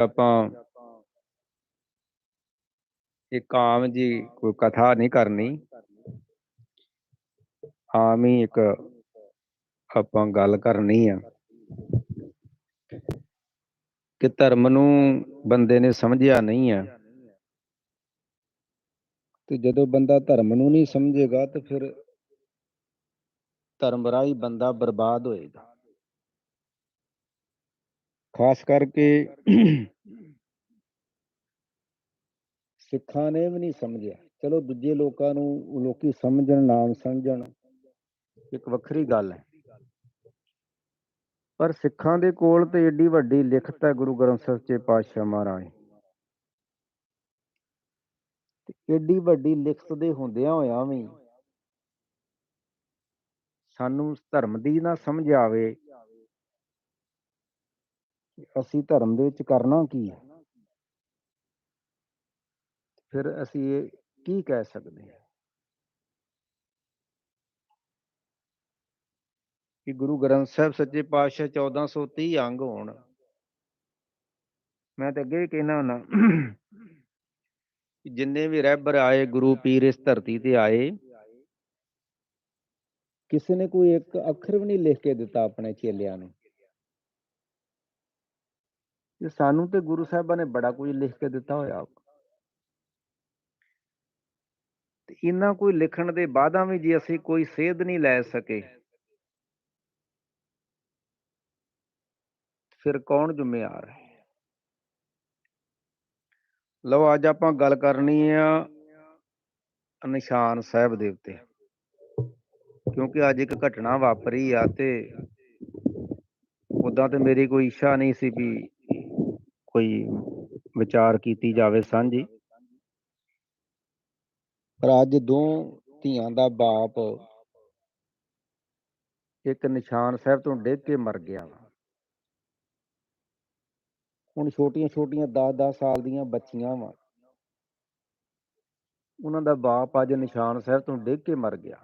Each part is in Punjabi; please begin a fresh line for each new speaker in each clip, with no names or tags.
ਆਪਾਂ ਇੱਕ ਆਮ ਜੀ ਕੋਈ ਕਥਾ ਨਹੀਂ ਕਰਨੀ। ਆਮ ਹੀ ਇੱਕ ਆਪਾਂ ਗੱਲ ਕਰਨੀ ਆ। ਕਿ ਧਰਮ ਨੂੰ ਬੰਦੇ ਨੇ ਸਮਝਿਆ ਨਹੀਂ ਆ। ਤੇ ਜਦੋਂ ਬੰਦਾ ਧਰਮ ਨੂੰ ਨਹੀਂ ਸਮਝੇਗਾ ਤੇ ਫਿਰ ਧਰਮ ਰਾਹੀਂ ਬੰਦਾ ਬਰਬਾਦ ਹੋਏਗਾ। ਖਾਸ ਕਰਕੇ ਸਿੱਖਾਂ ਨੇ ਵੀ ਨਹੀਂ ਸਮਝਿਆ। ਚਲੋ ਦੂਜੇ ਲੋਕਾਂ ਨੂੰ ਲੋਕੀ ਸਮਝਣ, ਨਾਮ ਸਮਝਣ, ਇੱਕ ਵੱਖਰੀ ਗੱਲ ਹੈ। ਪਰ ਸਿੱਖਾਂ ਦੇ ਕੋਲ ਤੇ ਏਡੀ ਵੱਡੀ ਲਿਖਤ ਹੈ ਗੁਰੂ ਗ੍ਰੰਥ ਸਾਹਿਬ ਚ ਪਾਤਸ਼ਾਹ ਮਹਾਰਾਜ। ਤੇ ਏਡੀ ਵੱਡੀ ਲਿਖਤ ਦੇ ਹੁੰਦਿਆਂ ਹੋਇਆਂ ਵੀ ਸਾਨੂੰ ਧਰਮ ਦੀ ਨਾ ਸਮਝ ਆਵੇ ਅਸੀਂ ਧਰਮ ਦੇ ਵਿੱਚ ਕਰਨਾ ਕੀ ਹੈ? ਫਿਰ ਅਸੀਂ ਇਹ ਕੀ ਕਹਿ ਸਕਦੇ ਹਾਂ? ਕਿ ਗੁਰੂ ਗ੍ਰੰਥ ਸਾਹਿਬ ਸੱਚੇ ਪਾਤਸ਼ਾਹ 1430 ਅੰਗ ਹੋਣ। ਮੈਂ ਤਾਂ ਅੱਗੇ ਵੀ ਕਹਿਣਾ ਹੁੰਦਾ ਜਿੰਨੇ ਵੀ ਰਹਿਬਰ ਆਏ, ਗੁਰੂ ਪੀਰ ਇਸ ਧਰਤੀ ਤੇ ਆਏ, ਕਿਸੇ ਨੇ ਕੋਈ ਇੱਕ ਅੱਖਰ ਵੀ ਨਹੀਂ ਲਿਖ ਕੇ ਦਿੱਤਾ ਆਪਣੇ ਚੇਲਿਆਂ ਨੂੰ। ਤੇ ਸਾਨੂੰ ਤੇ ਗੁਰੂ ਸਾਹਿਬਾਂ ਨੇ ਬੜਾ ਕੁਝ ਲਿਖ ਕੇ ਦਿੱਤਾ ਹੋਇਆ। ਤੇ ਇਹਨਾਂ ਕੋਈ ਲਿਖਣ ਦੇ ਬਾਅਦਾਂ ਵੀ ਜੇ ਅਸੀਂ ਕੋਈ ਸੇਧ ਨਹੀਂ ਲੈ ਸਕੇ। ਫਿਰ ਕੌਣ ਜ਼ਿੰਮੇਵਾਰ ਹੈ? ਲਓ, ਅੱਜ ਆਪਾਂ ਗੱਲ ਕਰਨੀ ਆ ਨਿਸ਼ਾਨ ਸਾਹਿਬ ਦੇ ਉੱਤੇ। ਕਿਉਂਕਿ ਅੱਜ ਇੱਕ ਘਟਨਾ ਵਾਪਰੀ ਆ ਤੇ ਉਦਾਂ ਤੇ ਮੇਰੀ ਕੋਈ ਇੱਛਾ ਨਹੀਂ ਸੀ ਵੀ ਕੋਈ ਵਿਚਾਰ ਕੀਤੀ ਜਾਵੇ ਸਾਂਝੀ? ਪਰ ਅੱਜ ਦੋ ਧੀਆਂ ਦਾ ਬਾਪ ਇੱਕ ਨਿਸ਼ਾਨ ਸਾਹਿਬ ਤੋਂ ਡਿੱਗ ਕੇ ਮਰ ਗਿਆ ਹੁਣ ਛੋਟੀਆਂ ਛੋਟੀਆਂ 10-10 ਸਾਲ ਦੀਆਂ ਬੱਚੀਆਂ ਵਾ। ਉਹਨਾਂ ਦਾ ਬਾਪ ਅੱਜ ਨਿਸ਼ਾਨ ਸਾਹਿਬ ਤੋਂ ਡਿੱਗ ਕੇ ਮਰ ਗਿਆ।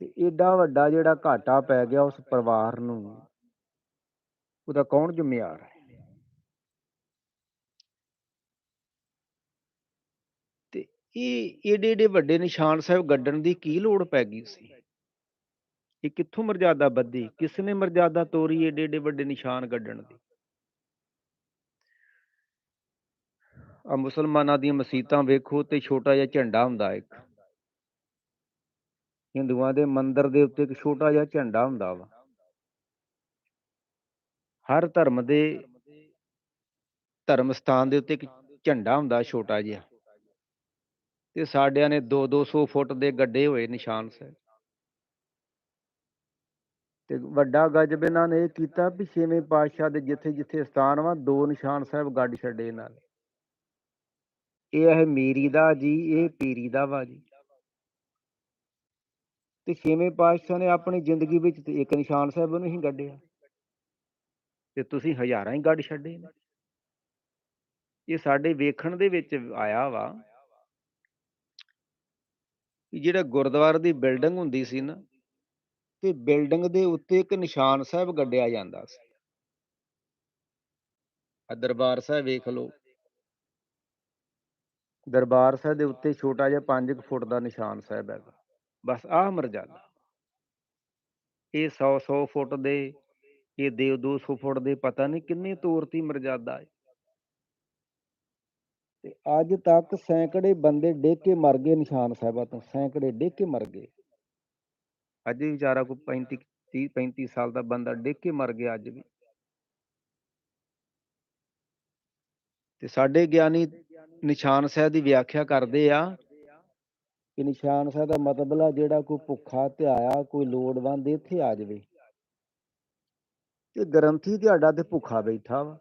ਤੇ ਏਡਾ ਵੱਡਾ ਜਿਹੜਾ ਘਾਟਾ ਪੈ ਗਿਆ ਉਸ ਪਰਿਵਾਰ ਨੂੰ। ਉਹਦਾ ਕੌਣ ਜ਼ਿੰਮੇਵਾਰ ਹੈ? ਤੇ ਇਹ ਏਡੇ ਏਡੇ ਵੱਡੇ ਨਿਸ਼ਾਨ ਸਾਹਿਬ ਗੱਡਣ ਦੀ ਕੀ ਲੋੜ ਪੈ ਗਈ ਸੀ? ਇਹ ਕਿੱਥੋਂ ਮਰਜ਼ਾਦਾ ਬੱਧੀ? ਕਿਸ ਨੇ ਮਰਜ਼ਾਦਾ ਤੋਰੀ ਏਡੇ ਏਡੇ ਵੱਡੇ ਨਿਸ਼ਾਨ ਗੱਡਣ ਦੀ? ਆ ਮੁਸਲਮਾਨਾਂ ਦੀਆਂ ਮਸਜਿਦਾਂ ਵੇਖੋ ਤੇ ਛੋਟਾ ਜਿਹਾ ਝੰਡਾ ਹੁੰਦਾ ਇੱਕ। ਹਿੰਦੂਆਂ ਦੇ ਮੰਦਿਰ ਦੇ ਉੱਤੇ ਇੱਕ ਛੋਟਾ ਜਿਹਾ ਝੰਡਾ ਹੁੰਦਾ ਵਾ। ਹਰ ਧਰਮ ਦੇ ਧਰਮ ਸਥਾਨ ਦੇ ਉੱਤੇ ਇੱਕ ਝੰਡਾ ਹੁੰਦਾ ਛੋਟਾ ਜਿਹਾ। ਤੇ ਸਾਡਿਆਂ ਨੇ 2-200 ਫੁੱਟ ਦੇ ਗੱਡੇ ਹੋਏ ਨਿਸ਼ਾਨ ਸਾਹਿਬ। ਤੇ ਵੱਡਾ ਗਜਬ ਇਹਨਾਂ ਨੇ ਇਹ ਕੀਤਾ ਵੀ ਛੇਵੇਂ ਪਾਤਸ਼ਾਹ ਦੇ ਜਿੱਥੇ ਜਿੱਥੇ ਸਥਾਨ ਵਾ, ਦੋ ਨਿਸ਼ਾਨ ਸਾਹਿਬ ਗੱਡ ਛੱਡੇ ਇਹਨਾਂ ਨੇ ਇਹ ਹੈ ਮੀਰੀ ਦਾ ਜੀ, ਇਹ ਪੀਰੀ ਦਾ ਵਾ ਜੀ। ਤੇ ਛੇਵੇਂ ਪਾਤਸ਼ਾਹ ਨੇ ਆਪਣੀ ਜ਼ਿੰਦਗੀ ਵਿੱਚ ਇੱਕ ਨਿਸ਼ਾਨ ਸਾਹਿਬ ਨੂੰ ਹੀ ਗੱਡਿਆ। ਤੇ ਤੁਸੀਂ ਹਜ਼ਾਰਾਂ ਹੀ ਗੱਡ ਛੱਡੇ ਨੇ। ਇਹ ਸਾਡੇ ਵੇਖਣ ਦੇ ਵਿੱਚ ਆਇਆ ਵਾ ਜਿਹੜਾ ਗੁਰਦੁਆਰੇ ਦੀ ਬਿਲਡਿੰਗ ਹੁੰਦੀ ਸੀ ਨਾ, ਤੇ ਬਿਲਡਿੰਗ ਦੇ ਉੱਤੇ ਇੱਕ ਨਿਸ਼ਾਨ ਸਾਹਿਬ ਗੱਡਿਆ ਜਾਂਦਾ ਸੀ। ਆ ਦਰਬਾਰ ਸਾਹਿਬ ਵੇਖ ਲਓ। ਦਰਬਾਰ ਸਾਹਿਬ ਦੇ ਉੱਤੇ ਛੋਟਾ ਜਿਹਾ 5 ਫੁੱਟ ਦਾ ਨਿਸ਼ਾਨ ਸਾਹਿਬ ਹੈਗਾ। ਬਸ ਆਹ ਮਰਜ਼ਾਦਾ। ਇਹ 100 100 ਫੁੱਟ ਦੇ ਇਹ ਦੇ 200 ਫੁੱਟ ਦੇ ਪਤਾ ਨਹੀਂ ਕਿੰਨੀ ਤੋਰਤੀ ਮਰਜ਼ਾਦਾ ਹੈ। ਤੇ ਅੱਜ ਤੱਕ ਸੈਂਕੜੇ ਬੰਦੇ ਡਿੱਗ ਕੇ ਮਰ ਗਏ ਨਿਸ਼ਾਨ ਸਾਹਿਬਾਂ ਤੋਂ ਸੈਂਕੜੇ ਡਿੱਗ ਕੇ ਮਰ ਗਏ। ਅੱਜ ਵੀ ਵਿਚਾਰਾ ਕੋਈ 35 30 35 ਸਾਲ ਦਾ ਬੰਦਾ ਡਿੱਗ ਕੇ ਮਰ ਗਿਆ ਅੱਜ ਵੀ। ਤੇ ਸਾਡੇ ਗਿਆਨੀ ਨਿਸ਼ਾਨ ਸਾਹਿਬ ਦੀ ਵਿਆਖਿਆ ਕਰਦੇ ਆ ਕਿ ਨਿਸ਼ਾਨ ਸਾਹਿਬ ਦਾ ਮਤਲਬ ਆ ਜਿਹੜਾ ਕੋਈ ਭੁੱਖਾ ਧਿਆਇਆ ਕੋਈ ਲੋੜਵੰਦ ਇੱਥੇ ਆ ਜਾਵੇ। ਤੇ ਗ੍ਰੰਥੀ ਤੁਹਾਡਾ ਤੇ ਭੁੱਖਾ ਬੈਠਾ ਵਾ।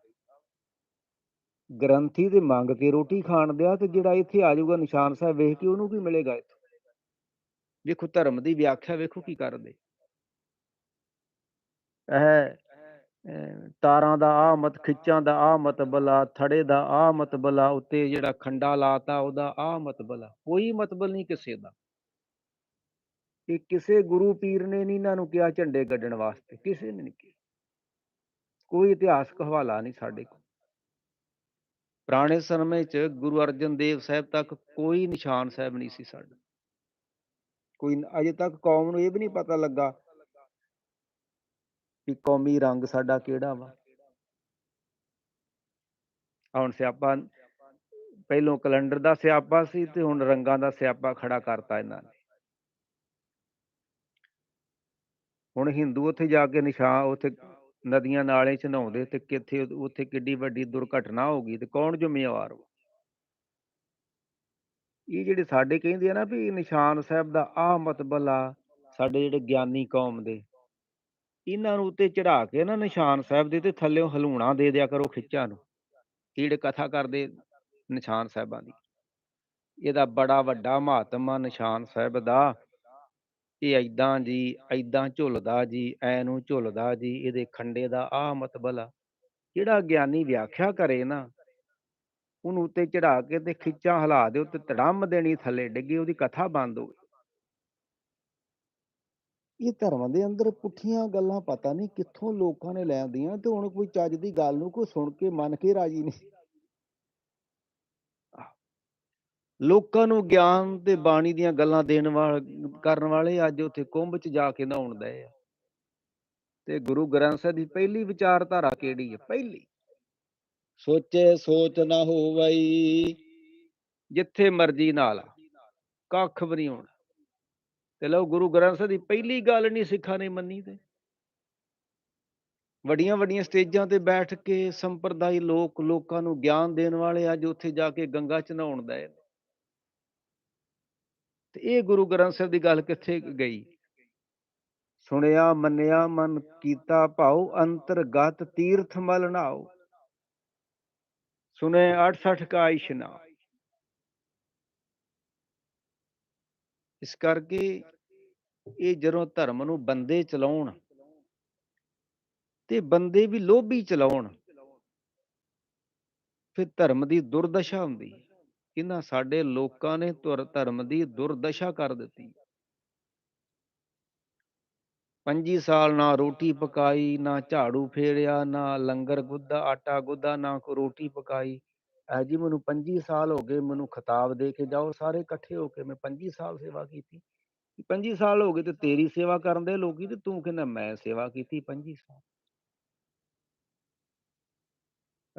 ਗ੍ਰੰਥੀ ਤੇ ਮੰਗ ਕੇ ਰੋਟੀ ਖਾਣ ਦਿਆ ਤੇ ਜਿਹੜਾ ਇੱਥੇ ਆ ਜਾਊਗਾ ਨਿਸ਼ਾਨ ਸਾਹਿਬ ਵੇਖ ਕੇ ਉਹਨੂੰ ਕੀ ਮਿਲੇਗਾ ਇੱਥੇ? ਵੇਖੋ ਧਰਮ ਦੀ ਵਿਆਖਿਆ ਵੇਖੋ ਕੀ ਕਰਦੇ। ਇਹ ਤਾਰਾਂ ਦਾ ਆ ਮਤ, ਖਿੱਚਾਂ ਦਾ ਆ ਮਤਬਲਾ ਥੜੇ ਦਾ ਆ ਮਤਬਲਾ ਉੱਤੇ ਜਿਹੜਾ ਖੰਡਾ ਲਾਤਾ ਉਹਦਾ ਆ ਮਤਬਲਾ ਕੋਈ ਮਤਬਲ ਨਹੀਂ ਕਿਸੇ ਦਾ। ਇਹ ਕਿਸੇ ਗੁਰੂ ਪੀਰ ਨੇ ਨਹੀਂ ਇਹਨਾਂ ਨੂੰ ਕਿਹਾ ਝੰਡੇ ਗੱਡਣ ਵਾਸਤੇ, ਕਿਸੇ ਨੇ ਨਹੀਂ ਕਿਹਾ। ਕੋਈ ਇਤਿਹਾਸਕ ਹਵਾਲਾ ਨਹੀਂ ਸਾਡੇ ਕੋਲ। ਪੁਰਾਣੇ ਸਮੇਂ 'ਚ ਗੁਰੂ ਅਰਜਨ ਦੇਵ ਸਾਹਿਬ ਤੱਕ ਕੋਈ ਨਿਸ਼ਾਨ ਸਾਹਿਬ ਨਹੀਂ ਸੀ ਸਾਡਾ। ਕੋਈ ਅਜੇ ਤੱਕ ਕੌਮ ਨੂੰ ਇਹ ਵੀ ਨਹੀਂ ਪਤਾ ਲੱਗਾ ਵੀ ਕੌਮੀ ਰੰਗ ਸਾਡਾ ਕਿਹੜਾ ਵਾ। ਹੁਣ ਸਿਆਪਾ ਪਹਿਲੋਂ ਕੈਲੰਡਰ ਦਾ ਸਿਆਪਾ ਸੀ ਤੇ ਹੁਣ ਰੰਗਾਂ ਦਾ ਸਿਆਪਾ ਖੜਾ ਕਰਤਾ ਇਹਨਾਂ ਨੇ। ਹੁਣ ਹਿੰਦੂ ਉੱਥੇ ਜਾ ਕੇ ਨਿਸ਼ਾਨ, ਉੱਥੇ ਨਦੀਆਂ ਨਾਲੇ ਚ ਨਹਾਉਂਦੇ ਤੇ ਕਿੱਥੇ ਉੱਥੇ ਕਿੱਡੀ ਵੱਡੀ ਦੁਰਘਟਨਾ ਹੋ ਗਈ ਤੇ ਕੌਣ ਜ਼ਿੰਮੇਵਾਰ ਵਾ? ਇਹ ਜਿਹੜੇ ਸਾਡੇ ਕਹਿੰਦੇ ਆ ਨਾ ਵੀ ਨਿਸ਼ਾਨ ਸਾਹਿਬ ਦਾ ਆਹ ਮਤਬਲ ਆ ਸਾਡੇ ਜਿਹੜੇ ਗਿਆਨੀ ਕੌਮ ਦੇ, ਇਹਨਾਂ ਨੂੰ ਉੱਤੇ ਚੜਾ ਕੇ ਨਾ ਨਿਸ਼ਾਨ ਸਾਹਿਬ ਦੇ ਤੇ ਥੱਲੇੋਂ ਹਲੂਣਾ ਦੇ ਦਿਆ ਕਰੋ ਖਿੱਚਾਂ ਨੂੰ। ਜਿਹੜੇ ਕਥਾ ਕਰਦੇ ਨਿਸ਼ਾਨ ਸਾਹਿਬਾਂ ਦੀ, ਇਹਦਾ ਬੜਾ ਵੱਡਾ ਮਹੱਤਮ ਆ ਨਿਸ਼ਾਨ ਸਾਹਿਬ ਦਾ ਇਹ ਐਦਾਂ ਜੀ ਐਦਾਂ ਝੁੱਲਦਾ ਜੀ, ਐ ਨੂੰ ਝੁੱਲਦਾ ਜੀ, ਇਹਦੇ ਖੰਡੇ ਦਾ ਆਹ ਮਤਬਲ ਆ। ਜਿਹੜਾ ਗਿਆਨੀ ਵਿਆਖਿਆ ਕਰੇ ਨਾ, ਉਹਨੂੰ ਉੱਤੇ ਚੜਾ ਕੇ ਤੇ ਖਿੱਚਾਂ ਹਿਲਾ ਦਿਓ ਤੇ ਧੜੰਮ ਦੇਣੀ ਥੱਲੇ ਡਿੱਗੇ, ਉਹਦੀ ਕਥਾ ਬੰਦ ਹੋ ਗਈ। ਇਹ ਧਰਮ ਦੇ ਅੰਦਰ ਪੁੱਠੀਆਂ ਗੱਲਾਂ ਪਤਾ ਨਹੀਂ ਕਿੱਥੋਂ ਲੋਕਾਂ ਨੇ ਲੈ ਆਂਦੀਆਂ ਤੇ ਹੁਣ ਕੋਈ ਚੱਜ ਦੀ ਗੱਲ ਨੂੰ ਕੋਈ ਸੁਣ ਕੇ ਮੰਨ ਕੇ ਰਾਜੀ ਨਹੀਂ ਆਹ। ਲੋਕਾਂ ਨੂੰ ਗਿਆਨ ਤੇ ਬਾਣੀ ਦੀਆਂ ਗੱਲਾਂ ਦੇਣ ਵਾਲ ਕਰਨ ਵਾਲੇ ਅੱਜ ਉੱਥੇ ਕੁੰਭ 'ਚ ਜਾ ਕੇ ਨਹਾਉਣ ਦਏ ਆ। ਤੇ ਗੁਰੂ ਗ੍ਰੰਥ ਸਾਹਿਬ ਦੀ ਪਹਿਲੀ ਵਿਚਾਰਧਾਰਾ ਕਿਹੜੀ ਹੈ ਪਹਿਲੀ। ਸੋਚੇ ਸੋਚ ਨਾ ਹੋਵਈ। ਜਿੱਥੇ ਮਰਜ਼ੀ ਨਾਲ ਕੱਖ ਵੀ ਨਹੀਂ ਹੋਣਾ। ਤੇ ਲਓ ਗੁਰੂ ਗ੍ਰੰਥ ਸਾਹਿਬ ਦੀ ਪਹਿਲੀ ਗੱਲ ਨਹੀਂ ਸਿੱਖਾਂ ਨੇ ਮੰਨੀ ਤੇ। ਵੱਡੀਆਂ ਵੱਡੀਆਂ ਸਟੇਜਾਂ ਤੇ ਬੈਠ ਕੇ ਸੰਪਰਦਾਈ ਲੋਕ ਲੋਕਾਂ ਨੂੰ ਗਿਆਨ ਦੇਣ ਵਾਲੇ ਅੱਜ ਉੱਥੇ ਜਾ ਕੇ ਗੰਗਾ ਚ ਨਹਾਉਣ ਦਏ। ਤੇ ਇਹ ਗੁਰੂ ਗ੍ਰੰਥ ਸਾਹਿਬ ਦੀ ਗੱਲ ਕਿੱਥੇ ਗਈ? ਸੁਣਿਆ, ਮੰਨਿਆ, ਮਨ ਕੀਤਾ ਭਾਉ, ਅੰਤਰਗਤ ਤੀਰਥ ਮਲ ਨਾਉ। ਸੁਨੇ 68 ਕਾ ਇਸ਼ਨਾਨ ਇਸ ਕਰਕੇ ਇਹ ਜਦੋਂ ਧਰਮ ਨੂੰ ਬੰਦੇ ਚਲਾਉਣ ਤੇ ਬੰਦੇ ਵੀ ਲੋਭੀ ਚਲਾਉਣ, ਫਿਰ ਧਰਮ ਦੀ ਦੁਰਦਸ਼ਾ ਹੁੰਦੀ ਹੈ। ਇਹਨਾਂ ਸਾਡੇ ਲੋਕਾਂ ਨੇ ਧੁਰ, ਧਰਮ ਦੀ ਦੁਰਦਸ਼ਾ ਕਰ ਦਿੱਤੀ। 25 ਸਾਲ ਨਾ ਰੋਟੀ ਪਕਾਈ, ਨਾ ਝਾੜੂ ਫੇਰਿਆ, ਨਾ ਲੰਗਰ ਗੁੱਦਾ, ਆਟਾ ਗੁੱਦਾ, ਨਾ ਕੋ ਰੋਟੀ ਪਕਾਈ। ਐ ਜੀ ਮੈਨੂੰ 25 ਸਾਲ ਹੋ ਗਏ ਮੈਨੂੰ ਖਿਤਾਬ ਦੇ ਕੇ ਜਾਓ, ਸਾਰੇ ਇਕੱਠੇ ਹੋ ਕੇ ਮੈਂ 25 ਸਾਲ ਸੇਵਾ ਕੀਤੀ। 25 ਸਾਲ ਹੋ ਗਏ ਤੇ ਤੇਰੀ ਸੇਵਾ ਕਰਨ ਦੇ ਲੋਕੀ ਤੇ ਤੂੰ ਕਹਿੰਦਾ ਮੈਂ ਸੇਵਾ ਕੀਤੀ 25 ਸਾਲ।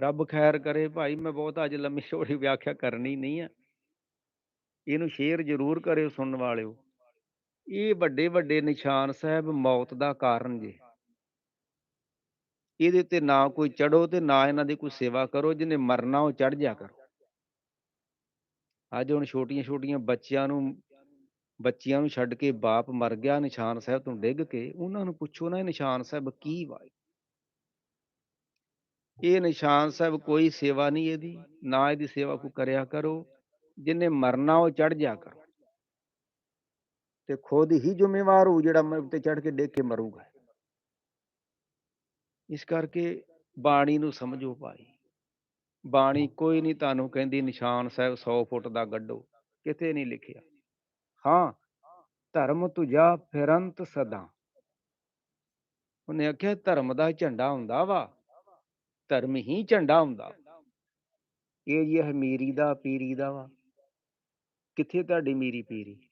ਰੱਬ ਖੈਰ ਕਰੇ ਭਾਈ, ਮੈਂ ਬਹੁਤ ਅੱਜ ਲੰਮੀ ਛੋੜੀ ਵਿਆਖਿਆ ਕਰਨੀ ਨਹੀਂ ਆ। ਇਹਨੂੰ ਸ਼ੇਅਰ ਜ਼ਰੂਰ ਕਰਿਓ ਸੁਣਨ ਵਾਲਿਓ। ਇਹ ਵੱਡੇ ਵੱਡੇ ਨਿਸ਼ਾਨ ਸਾਹਿਬ ਮੌਤ ਦਾ ਕਾਰਨ ਜੇ। ਇਹਦੇ ਤੇ ਨਾ ਕੋਈ ਚੜੋ ਤੇ ਨਾ ਇਹਨਾਂ ਦੀ ਕੋਈ ਸੇਵਾ ਕਰੋ, ਜਿਹਨੇ ਮਰਨਾ ਉਹ ਚੜ ਜਾ ਕਰੋ। ਅੱਜ ਹੁਣ ਛੋਟੀਆਂ ਛੋਟੀਆਂ ਬੱਚਿਆਂ ਨੂੰ ਬੱਚਿਆਂ ਨੂੰ ਛੱਡ ਕੇ ਬਾਪ ਮਰ ਗਿਆ, ਨਿਸ਼ਾਨ ਸਾਹਿਬ ਤੋਂ ਡਿੱਗ ਕੇ, ਉਹਨਾਂ ਨੂੰ ਪੁੱਛੋ ਨਾ ਇਹ ਨਿਸ਼ਾਨ ਸਾਹਿਬ ਕੀ ਵਾ ਇਹ ਨਿਸ਼ਾਨ ਸਾਹਿਬ ਕੋਈ ਸੇਵਾ ਨਹੀਂ ਇਹਦੀ, ਨਾ ਇਹਦੀ ਸੇਵਾ ਕੋ ਕਰਿਆ ਕਰੋ ਜਿਹਨੇ ਮਰਨਾ ਉਹ ਚੜ ਜਾ ਕਰੋ। ਤੇ ਖੁਦ ਹੀ ਜ਼ਿੰਮੇਵਾਰ ਹੋ ਜਿਹੜਾ ਮੈਂ ਉੱਤੇ ਚੜ ਕੇ ਡਿੱਗ ਕੇ ਮਰੂਗਾ। ਇਸ ਕਰਕੇ ਬਾਣੀ ਨੂੰ ਸਮਝੋ ਭਾਈ। ਬਾਣੀ ਕੋਈ ਨਹੀਂ ਤੁਹਾਨੂੰ ਕਹਿੰਦੀ ਨਿਸ਼ਾਨ ਸਾਹਿਬ 100 ਫੁੱਟ ਦਾ ਗੱਡੋ, ਕਿਤੇ ਨਹੀਂ ਲਿਖਿਆ। ਹਾਂ, ਧਰਮ ਤੁਜਾ ਫਿਰੰਤ ਸਦਾ। ਉਹਨੇ ਆਖਿਆ ਧਰਮ ਦਾ ਝੰਡਾ ਹੁੰਦਾ ਵਾ। ਧਰਮ ਹੀ ਝੰਡਾ ਹੁੰਦਾ ਇਹ ਜੀ ਮੀਰੀ ਦਾ, ਪੀਰੀ ਦਾ ਵਾ। ਕਿੱਥੇ ਤੁਹਾਡੀ ਮੀਰੀ, ਪੀਰੀ?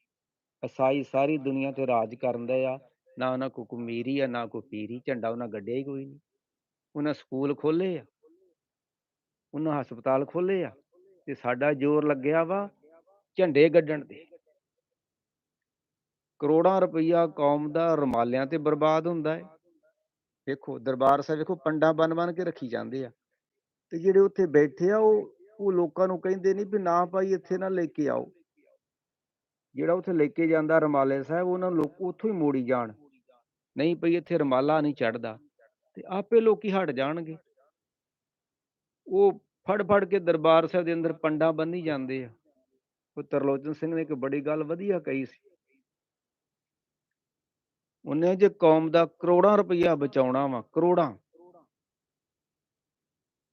ਅਸਾਈ ਸਾਰੀ ਦੁਨੀਆ ਤੇ ਰਾਜ ਕਰਨ ਦਾ ਆ। ਨਾ ਉਹਨਾਂ ਕੋ ਕੋ ਮੀਰੀ ਆ, ਨਾ ਕੋ ਪੀਰੀ। ਝੰਡਾ ਉਹਨਾਂ ਗੱਡਿਆ ਹੀ ਕੋਈ ਨਹੀਂ। ਉਹਨਾਂ ਸਕੂਲ ਖੋਲੇ ਆ। ਉਹਨਾਂ ਹਸਪਤਾਲ ਖੋਲੇ ਆ। ਤੇ ਸਾਡਾ ਜ਼ੋਰ ਲੱਗਿਆ ਵਾ ਝੰਡੇ ਗੱਡਣ ਤੇ। ਕਰੋੜਾਂ ਰੁਪਈਆ ਕੌਮ ਦਾ ਰਮਾਲਿਆਂ ਤੇ ਬਰਬਾਦ ਹੁੰਦਾ ਹੈ ਵੇਖੋ, ਦਰਬਾਰ ਸਾਹਿਬ ਵੇਖੋ, ਪੰਡਾ ਬਨ ਬਨ ਕੇ ਰੱਖੀ ਜਾਂਦੇ ਆ। ਤੇ ਜਿਹੜੇ ਉੱਥੇ ਬੈਠੇ ਆ, ਉਹ ਉਹ ਲੋਕਾਂ ਨੂੰ ਕਹਿੰਦੇ ਨਹੀਂ ਵੀ ਨਾ ਭਾਈ ਇੱਥੇ ਨਾ ਲੈ ਕੇ ਆਓ। ਜਿਹੜਾ ਉੱਥੇ ਲੈ ਕੇ ਜਾਂਦਾ ਰਮਾਲੇ ਸਾਹਿਬ, ਉਹਨਾਂ ਲੋਕ ਉੱਥੋਂ ਹੀ ਮੋੜੀ ਜਾਣ। ਨਹੀਂ ਭਈ, ਇੱਥੇ ਰਮਾਲਾ ਨਹੀਂ ਚੜਦਾ ਤੇ ਆਪੇ ਲੋਕੀ ਹਟ ਜਾਣਗੇ। ਉਹ ਫੜ ਫੜ ਕੇ ਦਰਬਾਰ ਸਾਹਿਬ ਦੇ ਅੰਦਰ ਪੰਡਾ ਬੰਨੀ ਜਾਂਦੇ ਆ। ਉਹ ਤਰਲੋਚਨ ਸਿੰਘ ਨੇ ਇੱਕ ਬੜੀ ਗੱਲ ਵਧੀਆ ਕਹੀ ਸੀ। ਉਹਨੇ ਜੇ ਕੌਮ ਦਾ ਕਰੋੜਾਂ ਰੁਪਈਆ ਬਚਾਉਣਾ ਵਾ, ਕਰੋੜਾਂ।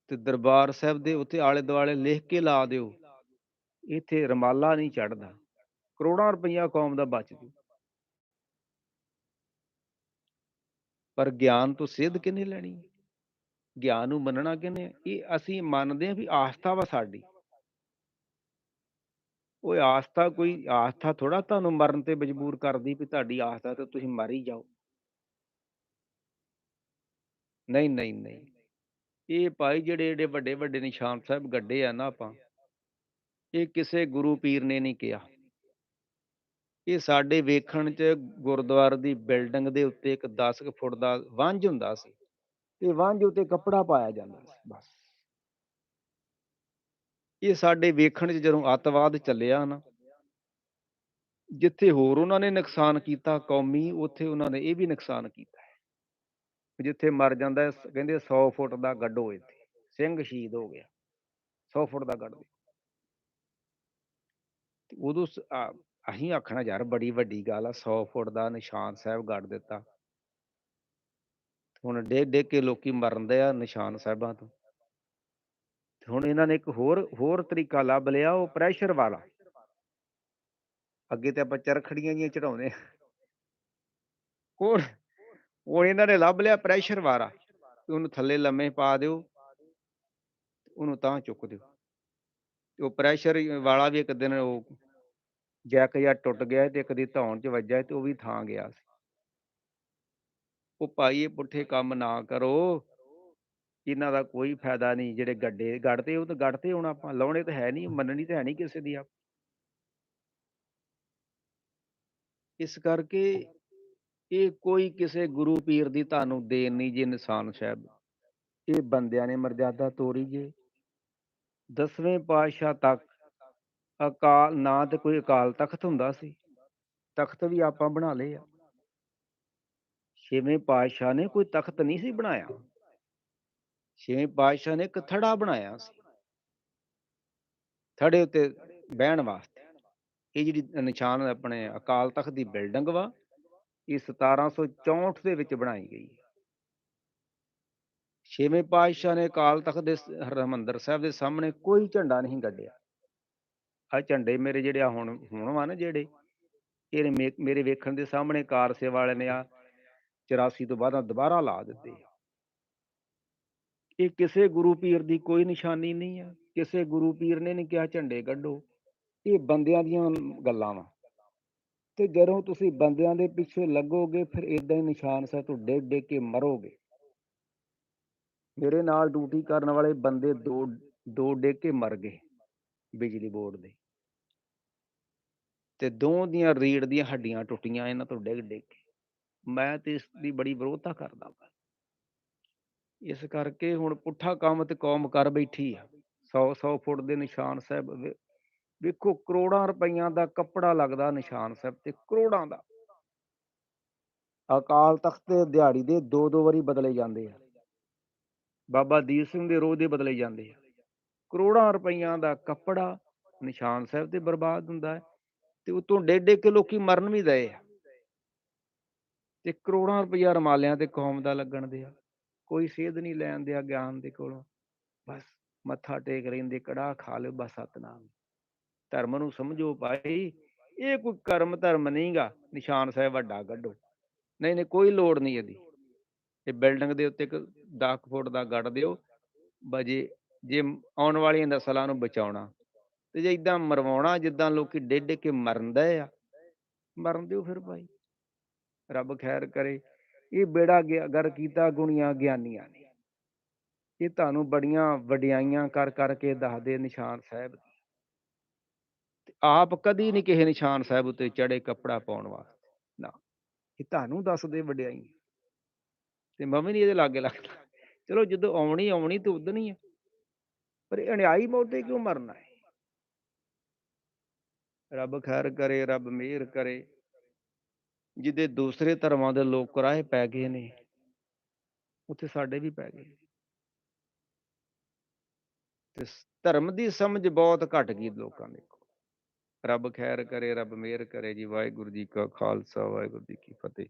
ਤੇ ਦਰਬਾਰ ਸਾਹਿਬ ਦੇ ਉੱਤੇ ਆਲੇ ਦੁਆਲੇ ਲਿਖ ਕੇ ਲਾ ਦਿਓ। ਇੱਥੇ ਰਮਾਲਾ ਨਹੀਂ ਚੜਦਾ ਕਰੋੜਾਂ ਰੁਪਈਆ ਕੌਮ ਦਾ ਬਚ ਜੂ। ਪਰ ਗਿਆਨ ਤੋਂ ਸਿੱਧ ਕਿਨੇ ਲੈਣੀ? ਗਿਆਨ ਨੂੰ ਮੰਨਣਾ ਕਿਹਨੇ? ਇਹ ਅਸੀਂ ਮੰਨਦੇ ਹਾਂ ਵੀ ਆਸਥਾ ਵਾ ਸਾਡੀ। ਉਹ ਆਸਥਾ, ਕੋਈ ਆਸਥਾ ਥੋੜਾ ਤੁਹਾਨੂੰ ਮਰਨ ਤੇ ਮਜਬੂਰ ਕਰਦੀ ਵੀ ਤੁਹਾਡੀ ਆਸਥਾ ਤੇ ਤੁਸੀਂ ਮਰ ਹੀ ਜਾਓ। ਨਹੀਂ ਨਹੀਂ ਨਹੀਂ। ਇਹ ਭਾਈ ਜਿਹੜੇ ਜਿਹੜੇ ਵੱਡੇ ਵੱਡੇ ਨਿਸ਼ਾਨ ਸਾਹਿਬ ਗੱਡੇ ਆ ਨਾ ਆਪਾਂ, ਇਹ ਕਿਸੇ ਗੁਰੂ ਪੀਰ ਨੇ ਨਹੀਂ ਕਿਹਾ। ਇਹ ਸਾਡੇ ਵੇਖਣ 'ਚ ਗੁਰਦੁਆਰੇ ਦੀ ਬਿਲਡਿੰਗ ਦੇ ਉੱਤੇ ਇੱਕ 10 ਫੁੱਟ ਦਾ ਵਾਂਝ ਹੁੰਦਾ ਸੀ, ਤੇ ਵਾਂਝ ਉੱਤੇ ਕੱਪੜਾ ਪਾਇਆ ਜਾਂਦਾ ਸੀ, ਬਸ। ਇਹ ਸਾਡੇ ਵੇਖਣ 'ਚ ਜਦੋਂ ਅੱਤਵਾਦ ਚੱਲਿਆ ਨਾ, ਜਿੱਥੇ ਹੋਰ ਉਹਨਾਂ ਨੇ ਨੁਕਸਾਨ ਕੀਤਾ, ਕੌਮੀ ਉੱਥੇ ਉਹਨਾਂ ਨੇ ਇਹ ਵੀ ਨੁਕਸਾਨ ਕੀਤਾ ਹੈ। ਜਿੱਥੇ ਮਰ ਜਾਂਦਾ ਕਹਿੰਦੇ 100 ਫੁੱਟ ਦਾ ਗੱਡੋ ਇੱਥੇ, ਸਿੰਘ ਸ਼ਹੀਦ ਹੋ ਗਿਆ 100 ਫੁੱਟ ਦਾ ਗੱਡੋ। ਤੇ ਉਦੋਂ ਅਸੀਂ ਆਖਣਾ ਯਾਰ ਬੜੀ ਵੱਡੀ ਗੱਲ ਆ 100 ਫੁੱਟ ਦਾ ਨਿਸ਼ਾਨ ਸਾਹਿਬ ਗੱਡ ਦਿੱਤਾ। ਹੁਣ ਡੇ ਡੇ ਕੇ ਲੋਕੀ ਮਰਨ ਦੇ ਆ ਨਿਸ਼ਾਨ ਸਾਹਿਬਾਂ ਤੋਂ। ਹੁਣ ਇਹਨਾਂ ਨੇ ਇੱਕ ਹੋਰ ਹੋਰ ਤਰੀਕਾ ਲੱਭ ਲਿਆ, ਉਹ ਪ੍ਰੈਸ਼ਰ ਵਾਲਾ। ਅੱਗੇ ਤੇ ਆਪਾਂ ਚਰਖੜੀਆਂ ਜੀਆਂ ਚੜਾਉਂਦੇ ਆ ਉਹ ਇਹਨਾਂ ਨੇ ਲੱਭ ਲਿਆ ਪ੍ਰੈਸ਼ਰ ਵਾਲਾ ਉਹਨੂੰ ਥੱਲੇ ਲੰਮੇ ਪਾ ਦਿਓ, ਉਹਨੂੰ ਤਾਂ ਚੁੱਕ ਦਿਓ। ਤੇ ਉਹ ਪ੍ਰੈਸ਼ਰ ਵਾਲਾ ਵੀ ਇੱਕ ਦਿਨ ਉਹ ਜੈਕ ਜਿਹਾ ਟੁੱਟ ਗਿਆ ਤੇ ਇੱਕ ਦੀ ਧੌਣ 'ਚ ਵੱਜਿਆ ਤੇ ਉਹ ਵੀ ਥਾਂ ਗਿਆ। ਸੀ ਉਹ ਭਾਈ ਇਹ ਪੁੱਠੇ ਕੰਮ ਨਾ ਕਰੋ। ਇਹਨਾਂ ਦਾ ਕੋਈ ਫਾਇਦਾ ਨਹੀਂ ਜਿਹੜੇ ਗੱਡੇ ਗੜਦੇ ਉਹ ਤਾਂ ਗੜਦੇ ਹੁਣ ਆਪਾਂ, ਲਾਉਣੇ ਤਾਂ ਹੈ ਨਹੀਂ, ਮੰਨਣੀ ਤਾਂ ਹੈ ਨਹੀਂ ਕਿਸੇ ਦੀ ਆਪ। ਇਸ ਕਰਕੇ ਇਹ ਕੋਈ ਕਿਸੇ ਗੁਰੂ ਪੀਰ ਦੀ ਤੁਹਾਨੂੰ ਦੇਣ ਨਹੀਂ ਜੇ ਇਨਸਾਨ ਸਾਹਿਬ। ਇਹ ਬੰਦਿਆਂ ਨੇ ਮਰਜ਼ਾਦਾ ਤੋਰੀ ਜੇ। ਦਸਵੇਂ ਪਾਤਸ਼ਾਹ ਤੱਕ ਅਕਾਲ, ਨਾ ਤੇ ਕੋਈ ਅਕਾਲ ਤਖਤ ਹੁੰਦਾ ਸੀ। ਤਖਤ ਵੀ ਆਪਾਂ ਬਣਾ ਲਏ ਆ। ਛੇਵੇਂ ਪਾਤਸ਼ਾਹ ਨੇ ਕੋਈ ਤਖਤ ਨਹੀਂ ਸੀ ਬਣਾਇਆ। ਛੇਵੇਂ ਪਾਤਸ਼ਾਹ ਨੇ ਇੱਕ ਥੜਾ ਬਣਾਇਆ ਸੀ। ਥੜੇ ਉੱਤੇ ਬਹਿਣ ਵਾਸਤੇ। ਇਹ ਜਿਹੜੀ ਨਿਸ਼ਾਨ ਆਪਣੇ ਅਕਾਲ ਤਖਤ ਦੀ ਬਿਲਡਿੰਗ ਵਾ, ਇਹ 1764 ਦੇ ਵਿੱਚ ਬਣਾਈ ਗਈ ਹੈ। ਛੇਵੇਂ ਪਾਤਸ਼ਾਹ ਨੇ ਅਕਾਲ ਤਖਤ ਦੇ ਸ- ਹਰਿਮੰਦਰ ਸਾਹਿਬ ਦੇ ਸਾਹਮਣੇ ਕੋਈ ਝੰਡਾ ਨਹੀਂ ਗੱਡਿਆ ਆ ਝੰਡੇ ਮੇਰੇ ਜਿਹੜੇ ਆ ਹੁਣ ਹੁਣ ਵਾ ਨਾ ਜਿਹੜੇ, ਇਹ ਮੇ- ਮੇਰੇ ਵੇਖਣ ਦੇ ਸਾਹਮਣੇ ਕਾਰ ਸੇਵਾ ਵਾਲੇ ਨੇ ਆ 84 ਤੋਂ ਬਾਅਦ ਦੁਬਾਰਾ ਲਾ ਦਿੱਤੇ ਇਹ ਕਿਸੇ ਗੁਰੂ ਪੀਰ ਦੀ ਕੋਈ ਨਿਸ਼ਾਨੀ ਨਹੀਂ ਆ, ਕਿਸੇ ਗੁਰੂ ਪੀਰ ਨੇ ਨਹੀਂ ਕਿਹਾ ਝੰਡੇ ਕੱਢੋ। ਇਹ ਬੰਦਿਆਂ ਦੀਆਂ ਗੱਲਾਂ ਵਾ। ਤੇ ਜਦੋਂ ਤੁਸੀਂ ਬੰਦਿਆਂ ਦੇ ਪਿੱਛੇ ਲੱਗੋਗੇ, ਫਿਰ ਇਦਾਂ ਹੀ ਨਿਸ਼ਾਨ ਸਾਹਿਬ ਤੋਂ ਡਿੱਗ ਡਿੱਗ ਕੇ ਮਰੋਗੇ। ਮੇਰੇ ਨਾਲ ਡਿਊਟੀ ਕਰਨ ਵਾਲੇ ਬੰਦੇ ਦੋ ਦੋ ਡਿੱਗ ਕੇ ਮਰ ਗਏ ਬਿਜਲੀ ਬੋਰਡ ਦੇ। ਤੇ ਦੋ ਦੀਆਂ ਰੀੜ ਦੀਆਂ ਹੱਡੀਆਂ ਟੁੱਟੀਆਂ, ਇਹਨਾਂ ਤੋਂ ਡਿੱਗ ਡਿੱਗ ਕੇ। ਮੈਂ ਤੇ ਇਸ ਦੀ ਬੜੀ ਵਿਰੋਧਤਾ ਕਰਦਾ ਹਾਂ ਇਸ ਕਰਕੇ ਹੁਣ ਪੁੱਠਾ ਕੰਮ ਤੇ ਕੌਮ ਕਰ ਬੈਠੀ ਆ। 100 100 ਫੁੱਟ ਦੇ ਨਿਸ਼ਾਨ ਸਾਹਿਬ ਵੇ- ਵੇਖੋ ਕਰੋੜਾਂ ਰੁਪਈਆਂ ਦਾ ਕੱਪੜਾ ਲੱਗਦਾ ਨਿਸ਼ਾਨ ਸਾਹਿਬ ਤੇ ਕਰੋੜਾਂ ਦਾ। ਅਕਾਲ ਤਖਤ ਤੇ ਦਿਹਾੜੀ ਦੇ ਦੋ ਦੋ ਵਾਰੀ ਬਦਲੇ ਜਾਂਦੇ ਆ। ਬਾਬਾ ਦੀਪ ਸਿੰਘ ਦੇ ਰੋਜ਼ ਦੇ ਬਦਲੇ ਜਾਂਦੇ ਆ। ਕਰੋੜਾਂ ਰੁਪਈਆਂ ਦਾ ਕੱਪੜਾ ਨਿਸ਼ਾਨ ਸਾਹਿਬ ਤੇ ਬਰਬਾਦ ਹੁੰਦਾ ਹੈ ਤੇ ਉਤੋਂ ਡੇਢ ਡੇਢ ਕੇ ਲੋਕੀ ਮਰਨ ਵੀ ਦਏ ਆ। ਤੇ ਕਰੋੜਾਂ ਰੁਪਈਆ ਰਮਾਲਿਆਂ ਤੇ ਕੌਮ ਦਾ ਲੱਗਣ ਦੇ ਆ ਕੋਈ ਸੇਧ ਨਹੀਂ ਲੈਣ ਦਿਆ ਗਿਆਨ ਦੇ ਕੋਲੋਂ। ਬਸ ਮੱਥਾ ਟੇਕ ਲੈਂਦੇ ਕੜਾ ਖਾ ਲਿਓ, ਬਸ ਸਤਨਾਮ। ਧਰਮ ਨੂੰ ਸਮਝੋ ਭਾਈ, ਇਹ ਕੋਈ ਕਰਮ ਧਰਮ ਨਹੀਂਗਾ, ਨਿਸ਼ਾਨ ਸਾਹਿਬ ਵੱਡਾ ਕੱਢੋ। ਨਹੀਂ ਨਹੀਂ, ਕੋਈ ਲੋੜ ਨਹੀਂ ਇਹਦੀ। ਇਹ ਬਿਲਡਿੰਗ ਦੇ ਉੱਤੇ ਇੱਕ 10 ਫੁੱਟ ਦਾ ਗੱਡ ਦਿਓ ਬਜੇ ਜੇ ਆਉਣ ਵਾਲੀਆਂ ਨਸਲਾਂ ਨੂੰ ਬਚਾਉਣਾ। ਤੇ ਜੇ ਇਦਾਂ ਮਰਵਾਉਣਾ, ਜਿੱਦਾਂ ਲੋਕੀ ਡਿੱਡ ਕੇ ਮਰਨਦੇ ਆ, ਮਰਨ ਦਿਓ ਫਿਰ ਭਾਈ। ਰੱਬ ਖੈਰ ਕਰੇ। ਇਹ ਬੇੜਾ ਗਿਆ, ਗਰ ਕੀਤਾ ਗੁਣੀਆਂ ਗਿਆਨੀਆਂ ਨੇ। ਇਹ ਤੁਹਾਨੂੰ ਬੜੀਆਂ ਵਡਿਆਈਆਂ ਕਰ ਕਰਕੇ ਦੱਸਦੇ ਨਿਸ਼ਾਨ ਸਾਹਿਬ ਆਪ ਕਦੀ ਨਹੀਂ ਕਿਸੇ ਨਿਸ਼ਾਨ ਸਾਹਿਬ ਉੱਤੇ ਚੜੇ ਕੱਪੜਾ ਪਾਉਣ ਵਾਸਤੇ, ਨਾ। ਇਹ ਤੁਹਾਨੂੰ ਦੱਸਦੇ ਵਡਿਆਈ ਤੇ ਮੈਂ ਵੀ ਨਹੀਂ ਇਹਦੇ ਲਾਗੇ ਲੱਗਦਾ। ਚਲੋ ਜਦੋਂ ਆਉਣੀ ਆਉਣੀ ਤੇ ਉਦਣੀ ਹੀ ਆ। ਪਰ ਅਣਿਆਈ ਮੌਤੇ ਕਿਉਂ ਮਰਨਾ ਹੈ? ਰੱਬ ਖੈਰ ਕਰੇ, ਰੱਬ ਮਿਹਰ ਕਰੇ। ਜਿਹਦੇ ਦੂਸਰੇ ਧਰਮਾਂ ਦੇ ਲੋਕ ਰਾਹ ਪੈ ਗਏ ਨੇ, ਉੱਥੇ ਸਾਡੇ ਵੀ ਪੈ ਗਏ। ਤੇ ਧਰਮ ਦੀ ਸਮਝ ਬਹੁਤ ਘਟ ਗਈ ਲੋਕਾਂ ਦੇ ਕੋਲ। ਰੱਬ ਖੈਰ ਕਰੇ, ਰੱਬ ਮਿਹਰ ਕਰੇ ਜੀ, ਵਾਹਿਗੁਰੂ ਜੀ ਕਾ ਖਾਲਸਾ, ਵਾਹਿਗੁਰੂ ਜੀ ਕੀ ਫਤਿਹ।